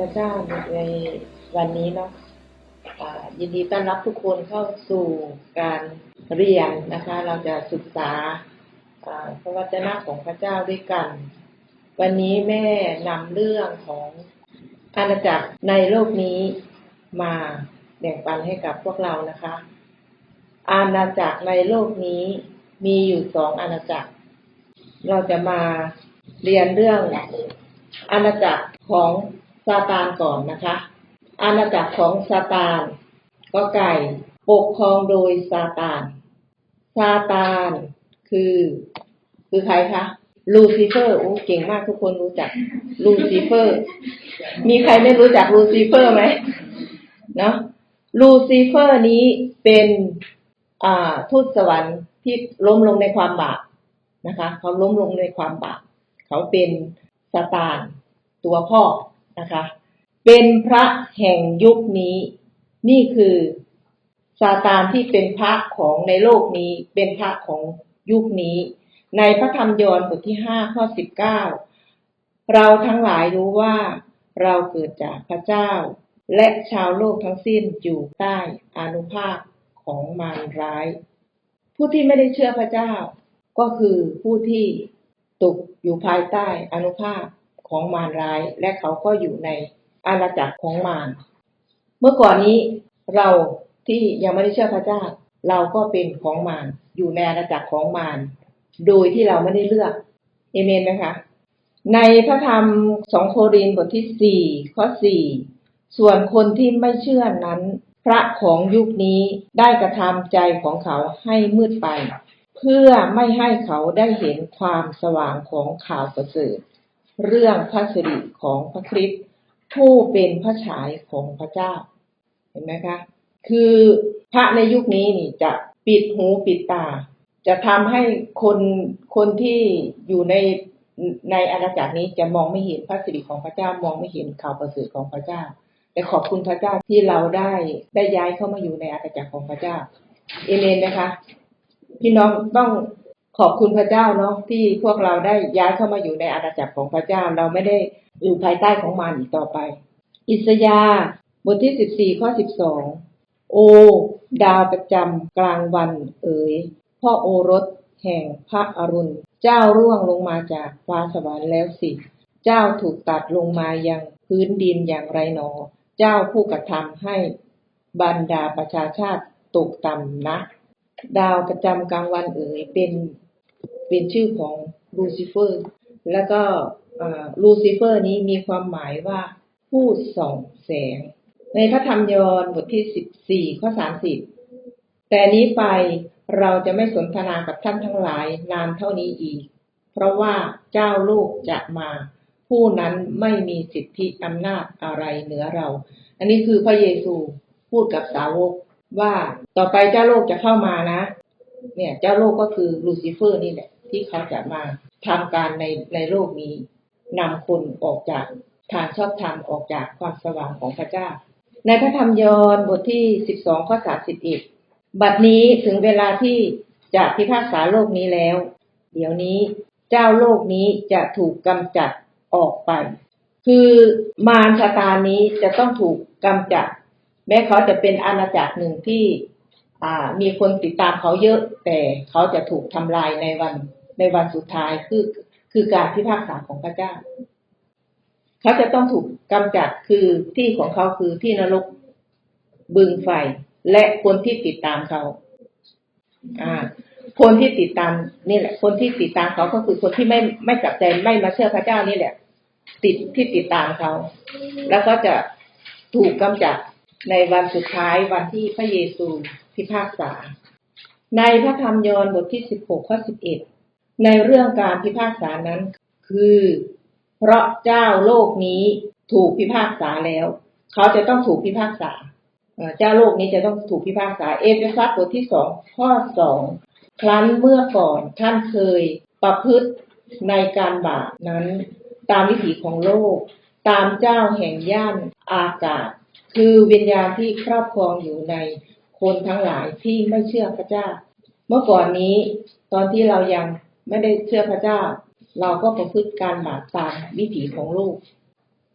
พระเจ้าในวันนี้เนาะยินดีต้อนรับทุกคนเข้าสู่การเรียนนะคะ เราจะศึกษาอ่าพระวจนะของพระเจ้าด้วยกัน วันนี้แม่นำเรื่องของอาณาจักรในโลกนี้มาแบ่งปันให้กับพวกเรานะคะ อาณาจักรในโลกนี้มีอยู่สองอาณาจักร เราจะมาเรียนเรื่องอาณาจักรของ ซาตานก่อนนะคะ อาณาจักรของซาตานก็ไก่ปกครองโดยซาตาน ซาตานคือ คือใครคะลูซิเฟอร์โอ้เก่งมากทุกคนรู้จักลูซิเฟอร์ มีใครไม่รู้จักลูซิเฟอร์ไหมเนาะลูซิเฟอร์นี้เป็นอ่าทูตสวรรค์ที่ล้มลงในความบาปนะคะ เขาล้มลงในความบาปเขาเป็นซาตานตัวพ่อ นะคะ เป็นพระแห่งยุคนี้ นี่คือซาตานที่เป็นพระของในโลกนี้ เป็นพระของยุคนี้ ในพระธรรมยอห์นบทที่ห้าข้อสิบเก้าเราทั้งหลายรู้ว่าเราเกิดจากพระเจ้า และชาวโลกทั้งสิ้นอยู่ใต้อานุภาพของมารร้าย ผู้ที่ไม่ได้เชื่อพระเจ้า ก็คือผู้ที่ตกอยู่ภายใต้อานุภาพ ของมารร้าย และเขาก็อยู่ในอาณาจักรของมาร เมื่อก่อนนี้เราที่ยังไม่ได้เชื่อพระเจ้า เราก็เป็นของมารอยู่ในอาณาจักรของมารโดยที่เราไม่ได้เลือกเอเมนไหมคะในพระธรรมสองโครินธ์บทที่สี่ข้อสี่ส่วนคนที่ไม่เชื่อนั้น พระของยุคนี้ได้กระทำใจของเขาให้มืดไป เพื่อไม่ให้เขาได้เห็นความสว่างของข่าวประเสริฐ เรื่องพระสิริของพระคริสต์ผู้เป็นพระฉายของพระเจ้า เห็นไหมคะ คือพระในยุคนี้นี่จะปิดหูปิดตา จะทำให้คนคนที่อยู่ในในอาณาจักรนี้จะมองไม่เห็นพระสิริของพระเจ้ามองไม่เห็นข่าวประเสริฐของพระเจ้า แต่ขอบคุณพระเจ้าที่เราได้ได้ย้ายเข้ามาอยู่ในอาณาจักรของพระเจ้าเอเมนไหมคะพี่น้องต้อง ขอบคุณพระเจ้าเนาะที่พวกเราได้ย้ายเข้ามาอยู่ในอาณาจักรของพระเจ้า เราไม่ได้อยู่ภายใต้ของมารอีกต่อไป อิสยาบทที่สิบสี่ข้อสิบสองโอ ดาวประจำกลางวันเอ๋ยพ่อโอรสแห่งพระอรุณ เจ้าร่วงลงมาจากฟ้าสวรรค์แล้วสิ เจ้าถูกตัดลงมายังพื้นดินอย่างไรหนอ เจ้าผู้กระทำให้บรรดาประชาชาติตกต่ำนะ ดาวประจำกลางวันเอ๋ยเป็น เป็นชื่อของลูซิเฟอร์ แล้วก็ลูซิเฟอร์นี้มีความหมายว่าผู้ส่องแสง ในพระธรรมยอห์นบทที่สิบสี่ข้อสามสิบแต่นี้ไปเราจะไม่สนทนากับท่านทั้งหลายนานเท่านี้อีก เพราะว่าเจ้าลูกจะมา ผู้นั้นไม่มีสิทธิอำนาจอะไรเหนือเรา อันนี้คือพระเยซูพูดกับสาวกว่าต่อไปเจ้าโลกจะเข้ามานะ เนี่ย เจ้าโลกก็คือลูซิเฟอร์นี่แหละ ที่เขาจะมาทำการในในโลกนี้นำคนออกจากทางชอบธรรมออกจากความสว่างของพระเจ้า ในพระธรรมยอห์นบทที่สิบสองข้อสามสิบเอ็ดบัดนี้ถึงเวลาที่จะพิพากษาโลกนี้แล้ว เดี๋ยวนี้เจ้าโลกนี้จะถูกกำจัดออกไป คือมารชาตานี้จะต้องถูกกำจัด แม้เขาจะเป็นอาณาจักรหนึ่งที่มีคนติดตามเขาเยอะ แต่เขาจะถูกทำลายในวัน ในวันสุดท้ายคือคือการพิพากษาของพระเจ้า เขาจะต้องถูกกำจัดคือที่ของเขาคือที่นรกบึงไฟและคนที่ติดตามเขา อ่า คนที่ติดตามนี่แหละ คนที่ติดตามเขาก็คือคนที่ไม่ไม่กลับใจไม่มาเชื่อพระเจ้านี่แหละ ติดที่ติดตามเขา แล้วก็จะถูกกำจัดในวันสุดท้ายวันที่พระเยซูพิพากษา ในพระธรรมยอห์นบทที่สิบหกข้อสิบเอ็ด ในเรื่องการพิพากษานั้น คือ เพราะเจ้าโลกนี้ถูกพิพากษาแล้ว เขาจะต้องถูกพิพากษาเจ้าโลกนี้จะต้องถูกพิพากษาเอเฟซัสบทที่สองข้อสองครั้นเมื่อก่อนท่านเคยประพฤติในการบาปนั้น ตามวิถีของโลก ตามเจ้าแห่งย่านอากาศ คือวิญญาณที่ครอบครองอยู่ในคนทั้งหลายที่ไม่เชื่อพระเจ้า เมื่อก่อนนี้ตอนที่เรายัง ไม่ได้เชื่อพระเจ้า เราก็ประพฤติการบาปตามวิถีของโลก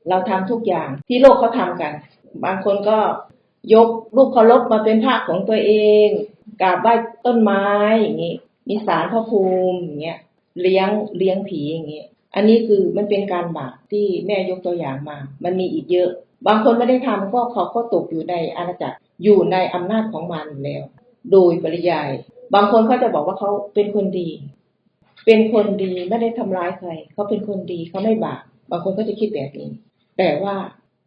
เราทำทุกอย่างที่โลกเขาทำกัน บางคนก็ยกรูปเคารพมาเป็นภาพของตัวเองกราบไหว้ต้นไม้อย่างนี้มีสารพระภูมิอย่างเงี้ยเลี้ยงเลี้ยงผีอย่างเงี้ยอันนี้คือมันเป็นการบาปที่แม่ยกตัวอย่างมา มันมีอีกเยอะ บางคนไม่ได้ทำก็เขาก็ตกอยู่ในอาณาจักรอยู่ในอำนาจของมันแล้ว โดยปริยาย บางคนเขาจะบอกว่าเขาเป็นคนดี เป็นคนดีไม่ได้ทำร้ายใคร เขาเป็นคนดีเขาไม่บาปบางคนก็จะคิดแบบนี้ แต่ว่า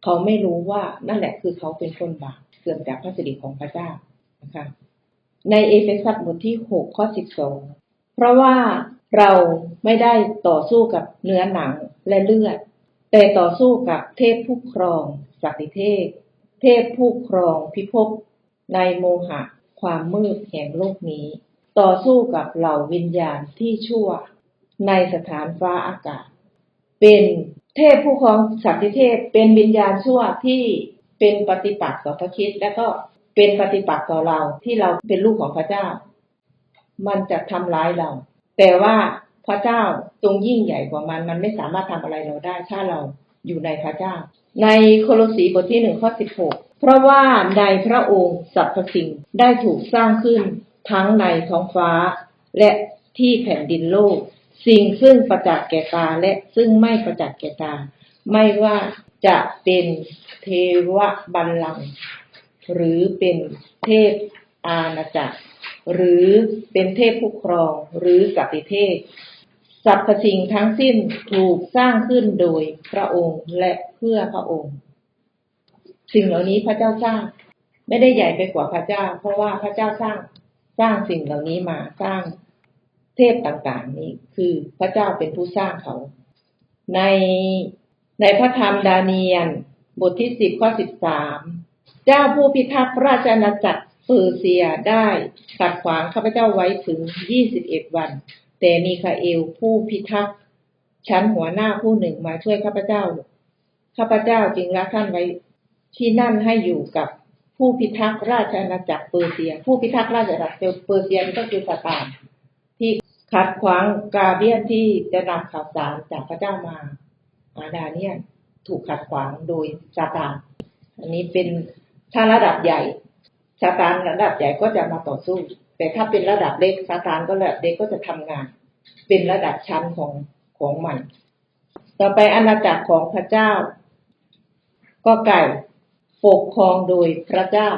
เขาไม่รู้ว่านั่นแหละคือเขาเป็นคนบาปเสื่อมจากพระสิริของพระเจ้านะคะในเอเฟซัสบทที่หกข้อสิบสองเพราะว่าเราไม่ได้ต่อสู้กับเนื้อหนังและเลือด แต่ต่อสู้กับเทพผู้ครองสักติเทพ เทพผู้ครองพิภพในโมหะความมืดแห่งโลกนี้ ต่อสู้กับเหล่าวิญญาณที่ชั่วในสถานฟ้าอากาศ เป็นเทพผู้ครองสัตติเทพเป็นวิญญาณชั่วที่เป็นปฏิปักษ์ต่อพระคิดและก็เป็นปฏิปักษ์ต่อเราที่เราเป็นลูกของพระเจ้า มันจะทำร้ายเรา แต่ว่าพระเจ้าทรงยิ่งใหญ่กว่ามัน มันไม่สามารถทำอะไรเราได้ถ้าเราอยู่ในพระเจ้า ในโคโลสีบทที่หนึ่งข้อสิบหกเพราะว่าในพระองค์สรรพสิ่งได้ถูกสร้างขึ้น ทั้งในท้องฟ้า และที่แผ่นดินโลก สิ่งซึ่งประจักษ์แก่ตาและซึ่งไม่ประจักษ์แก่ตา ไม่ว่าจะเป็นเทวบัลลังก์หรือเป็นเทพอาณาจักร หรือเป็นเทพผู้ครองหรือสัตติเทพสรรพสิ่งทั้งสิ้นถูกสร้างขึ้นโดยพระองค์และเพื่อพระองค์ สิ่งเหล่านี้พระเจ้าสร้าง ไม่ได้ใหญ่ไปกว่าพระเจ้า เพราะว่าพระเจ้าสร้าง สร้างสิ่งเหล่านี้มาสร้างเทพต่างๆนี้ คือพระเจ้าเป็นผู้สร้างเขา ในในพระธรรมดาเนียลบทที่สิบข้อสิบสามเจ้าผู้พิทักษ์ราชอาณาจักรเปอร์เซียได้ขัดขวางข้าพเจ้าไว้ถึงยี่สิบเอ็ดวัน แต่มีคาเอลผู้พิทักษ์ชั้นหัวหน้าผู้หนึ่งมาช่วยข้าพเจ้า ข้าพเจ้าจึงละท่านไว้ที่นั่นให้อยู่กับ ผู้พิทักษ์ราชอาณาจักรเปอร์เซีย ผู้พิทักษ์ราชอาณาจักรเปอร์เซียก็คือซาตานที่ขัดขวางกาเบียนที่จะนำข่าวสารจากพระเจ้ามาอาดาเนี่ยถูกขัดขวางโดยซาตานอันนี้เป็นถ้าระดับใหญ่ซาตานระดับใหญ่ก็จะมาต่อสู้ แต่ถ้าเป็นระดับเล็กซาตานก็ระดับเล็กก็จะทำงาน เป็นระดับชั้นของของมัน ต่อไปอาณาจักรของพระเจ้า ก็ไก่ ปกครองโดยพระเจ้า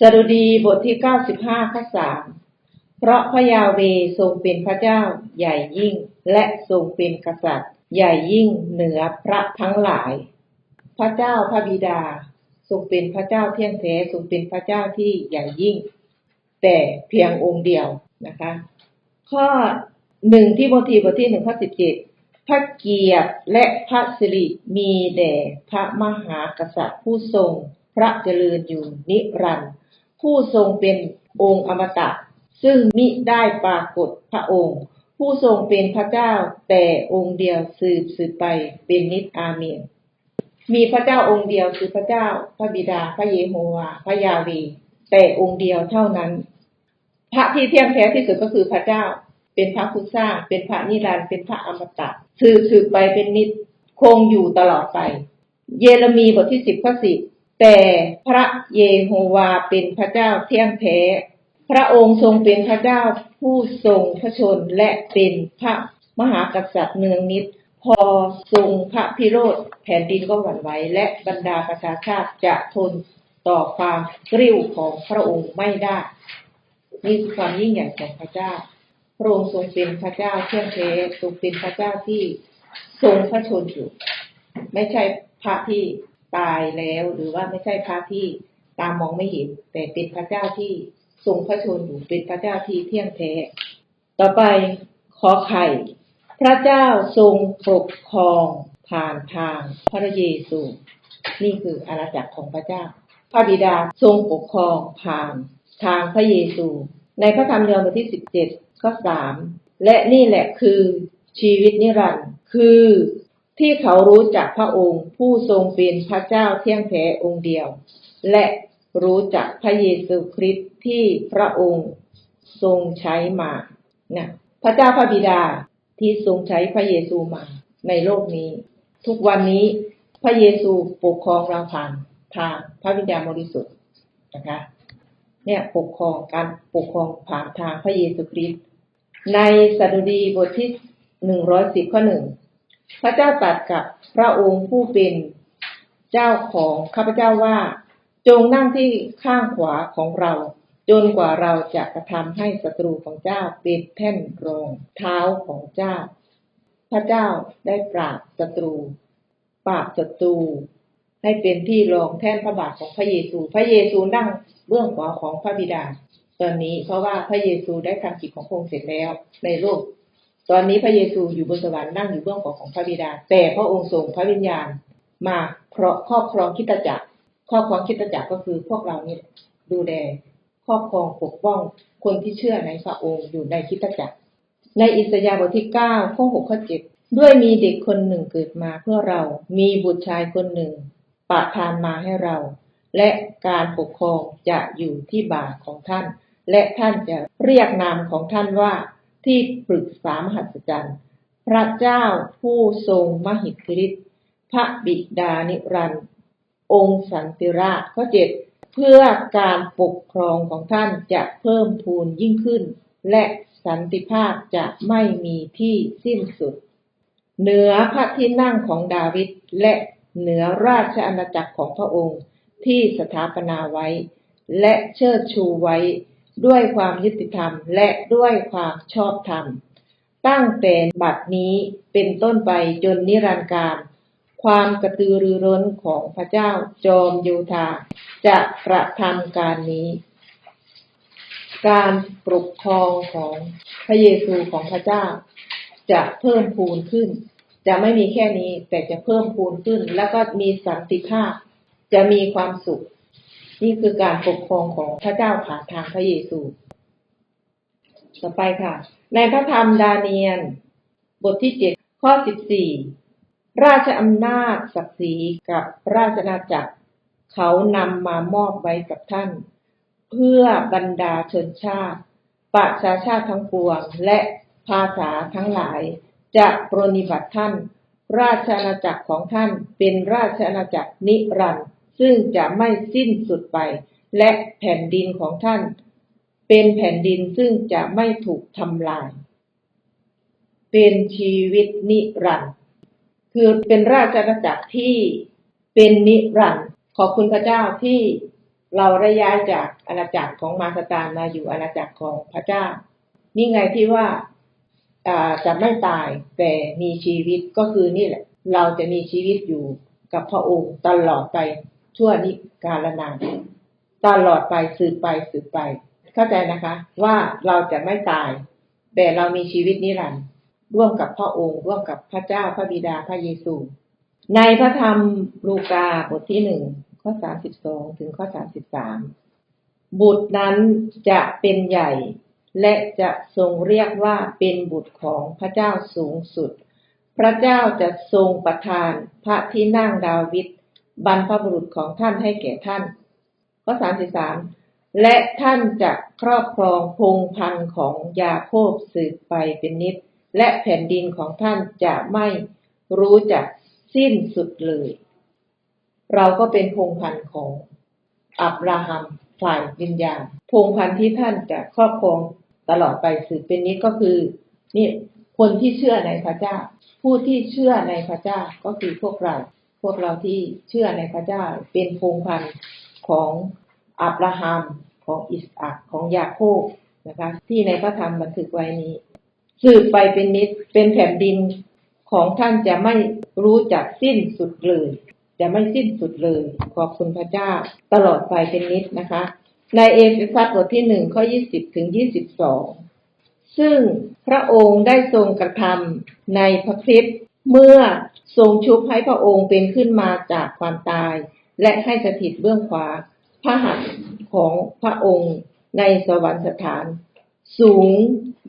สดุดีบทที่เก้าสิบห้าข้อสามเพราะพระยาเวทรงเป็นพระเจ้าใหญ่ยิ่งและทรงเป็นกษัตริย์ ใหญ่ยิ่งเหนือพระทั้งหลาย พระเจ้าพระบิดาทรงเป็นพระเจ้าเที่ยงแท้ทรงเป็นพระเจ้าที่ใหญ่ยิ่ง แต่เพียงองค์เดียวนะคะ ข้อหนึ่งที่โมทีบทที่หนึ่งข้อสิบเจ็ด พระเกียรติและพระสิริมีแด่พระมหากษัตริย์ผู้ทรงพระเจริญอยู่นิรันดร์ผู้ทรงเป็นองค์อมตะ ซึ่งมิได้ปรากฏพระองค์ ผู้ทรงเป็นพระเจ้าแต่องค์เดียวสืบสืบไปเป็นนิจอาเมนมีพระเจ้าองค์เดียวคือพระเจ้า พระบิดา พระเยโฮวา พระยาเวแต่องค์เดียวเท่านั้น พระที่เที่ยงแท้ที่สุดก็คือพระเจ้า เป็นพระผู้สร้าง เป็นพระนิรันดร์เป็นพระอมตะสืบสืบไปเป็นนิจคงอยู่ตลอดไป เยเรมีบทที่สิบข้อสิบแต่พระเยโฮวาเป็นพระเจ้าเที่ยงแท้ พระองค์ทรงเป็นพระเจ้าผู้ทรงพระชนและเป็นพระมหากษัตริย์เนืองนิด พอทรงพระพิโรธแผ่นดินก็หวั่นไหวและบรรดาประชาชาติจะทนต่อความกริ้วของพระองค์ไม่ได้ นี่คือความยิ่งใหญ่ของพระเจ้า พระองค์ทรงเป็นพระเจ้าเที่ยงแท้ทรงเป็นพระเจ้าที่ทรงพระชนอยู่ไม่ใช่พระที่ตายแล้ว หรือว่าไม่ใช่พระที่ตามองไม่เห็น แต่เป็นพระเจ้าที่ทรงพระชนอยู่เป็นพระเจ้าที่เที่ยงแท้ ต่อไปขอไข่ พระเจ้าทรงปกครองผ่านทางพระเยซู นี่คืออาณาจักรของพระเจ้า พระบิดาทรงปกครองผ่านทางพระเยซู ในพระธรรมยอห์นบทที่สิบเจ็ด ข้อสามและนี่แหละคือชีวิตนิรันดร์คือที่เขารู้จักพระองค์ ผู้ทรงเป็นพระเจ้าเที่ยงแท้องค์เดียว และรู้จักพระเยซูคริสต์ที่พระองค์ทรงใช้มานะพระเจ้าพระบิดาที่ทรงใช้พระเยซูมาในโลกนี้ ทุกวันนี้พระเยซูปกครองเราผ่านทางพระวิญญาณบริสุทธิ์นะคะ เนี่ยปกครองการปกครองผ่านทางพระเยซูคริสต์ ในสดุดีบทที่หนึ่งร้อยสิบข้อหนึ่งพระเจ้าตรัสกับพระองค์ผู้เป็นเจ้าของข้าพเจ้าว่า จงนั่งที่ข้างขวาของเรา จนกว่าเราจะกระทำให้ศัตรูของเจ้าเป็นแท่นรองเท้าของเจ้า พระเจ้าได้ปราบศัตรู ปราบศัตรู ให้เป็นที่รองแท่นพระบาทของพระเยซู พระเยซูนั่งเบื้องขวาของพระบิดา ตอนนี้เพราะว่าพระเยซูได้ทำกิจของพระองค์เสร็จแล้ว ในโลก ตอนนี้พระเยซูอยู่บนสวรรค์นั่งอยู่เบื้องขวาของพระบิดา แต่พระองค์ทรงพระวิญญาณมาเพราะครอบครองคริดจักรครอบครองคริดจักรก็คือพวกเรานี่ดูแลครอบครองปกป้องคนที่เชื่อในพระองค์อยู่ในคริดจักร ในอิสยาห์บทที่เก้าข้อหกข้อเจ็ดด้วยมีเด็กคนหนึ่งเกิดมาเพื่อเรา มีบุตรชายคนหนึ่งประทานมาให้เรา และการปกครองจะอยู่ที่บ่าของท่าน และท่านจะเรียกนามของท่านว่าที่ปรึกษามหัศจรรย์ พระเจ้าผู้ทรงมหิทธิฤทธิ์พระบิดานิรันดร์องค์สันติราชข้อเจ็ดเพื่อการปกครองของท่านจะเพิ่มพูนยิ่งขึ้น และสันติภาพจะไม่มีที่สิ้นสุด เหนือพระที่นั่งของดาวิดและเหนือราชอาณาจักรของพระองค์ที่สถาปนาไว้ และเชิดชูไว้ ด้วยความยุติธรรมและด้วยความชอบธรรม ตั้งแต่บัดนี้เป็นต้นไปจนนิรันดร์การ ความกระตือรือร้นของพระเจ้าจอมโยธา จะกระทำการนี้ การปกครองของพระเยซูของพระเจ้า จะเพิ่มพูนขึ้น จะไม่มีแค่นี้แต่จะเพิ่มพูนขึ้น แล้วก็มีสันติภาพ จะมีความสุข นี่คือการปกครองของพระเจ้าผ่านทางพระเยซู ต่อไปค่ะ ในพระธรรมดาเนียลบทที่เจ็ดข้อสิบสี่ราชอำนาจศักดิ์ศรีกับราชอาจักร เขานำมามอบไว้กับท่าน เพื่อบรรดาชนชาติประชาชาติทั้งปวงและภาษาทั้งหลาย จะปรนนิบัติท่าน ราชอาณาจักรของท่านเป็นราชอาณาจักรนิรันดร์ ซึ่งจะไม่สิ้นสุดไป และแผ่นดินของท่าน เป็นแผ่นดินซึ่งจะไม่ถูกทำลาย เป็นชีวิตนิรันดร์คือเป็นราชอาณาจักรที่เป็นนิรันดร์ขอบคุณพระเจ้าที่เราได้ย้ายจากอาณาจักรของมาสตานมาอยู่อาณาจักรของพระเจ้า นี่ไงที่ว่าอ่าจะไม่ตายแต่มีชีวิตก็คือนี่แหละ เราจะมีชีวิตอยู่กับพระองค์ตลอดไป ชั่วนิกาลนานตลอดไปสืบไปสืบไป เข้าใจนะคะ ว่าเราจะไม่ตาย แต่เรามีชีวิตนิรันดร์ร่วมกับพระองค์ ร่วมกับพระเจ้าพระบิดาพระเยซู ในพระธรรมลูกาบทที่หนึ่งข้อสามสิบสองถึงข้อสามสิบสามบุตรนั้นจะเป็นใหญ่ และจะทรงเรียกว่าเป็นบุตรของพระเจ้าสูงสุด พระเจ้าจะทรงประทานพระที่นั่งดาวิด บรรพบุรุษของท่านให้แก่ท่าน ข้อสามสิสามและท่านจะครอบครองพงพันธ์ของยาโคบสืบไปเป็นนิจและแผ่นดินของท่านจะไม่รู้จักสิ้นสุดเลย เราก็เป็นพงพันธ์ของอับราฮัมฝ่ายวิญญาณพงพันธ์ที่ท่านจะครอบครองตลอดไปสืบเป็นนิจก็คือนี่คนที่เชื่อในพระเจ้า ผู้ที่เชื่อในพระเจ้าก็คือพวกเรา พวกเราที่เชื่อในพระเจ้าเป็นพงพันธุ์ของอับราฮัมของอิสอักของยาโคบนะคะ ที่ในพระธรรมบันทึกไว้นี้ สืบไปเป็นนิดเป็นแผ่นดินของท่านจะไม่รู้จักสิ้นสุดเลย จะไม่สิ้นสุดเลย ขอบคุณพระเจ้าตลอดไปเป็นนิดนะคะ ในเอเฟซัสบทที่หนึ่งข้อยี่สิบถึงยี่สิบสองซึ่งพระองค์ได้ทรงกระทำในพระคริสต์ เมื่อทรงชุบให้พระองค์เป็นขึ้นมาจากความตาย และให้สถิตเบื้องขวาพระหัตถ์ของพระองค์ในสวรรคสถาน สูง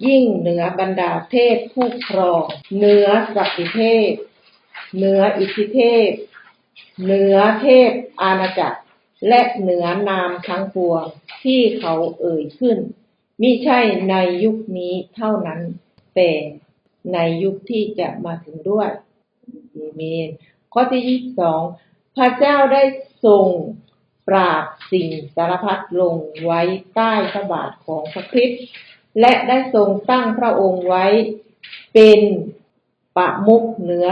ยิ่งเหนือบรรดาเทพผู้ครองเหนือสัพพิเทพเหนืออิทธิเทพเหนือเทพอาณาจักร และเหนือนามทั้งปวงที่เขาเอ่ยขึ้นมิใช่ในยุคนี้เท่านั้นแต่ ในยุคที่จะมาถึงด้วยเอเมนข้อที่ยี่สองพระเจ้าได้ทรงปราบสิ่งสารพัดลงไว้ใต้พระบาทของพระคริสต์และได้ทรงตั้งพระองค์ไว้เป็นปะมุกเหนือ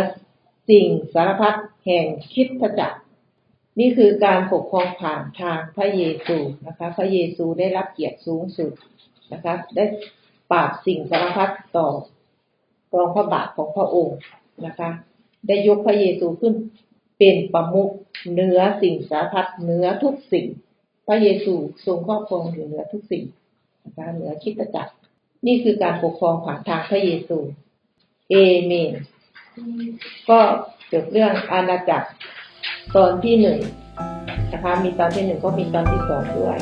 สิ่งสารพัดแห่งคิดจักรนี่คือการปกครองผ่านทางพระเยซูนะคะ พระเยซูได้รับเกียรติสูงสุดนะคะ ได้ปราบสิ่งสารพัดต่อ รองพระบาทของพระองค์นะคะ ได้ยกพระเยซูขึ้นเป็นประมุขเหนือสิ่งสารพัดเหนือทุกสิ่ง พระเยซูทรงครอบครองอยู่เหนือทุกสิ่งนะคะเหนือคิดจักร นี่คือการปกครองผ่านทางพระเยซูเอเมนก็จบเรื่องอาณาจักรตอนที่หนึ่งนะคะมีตอนที่หนึ่งก็มีตอนที่สองด้วย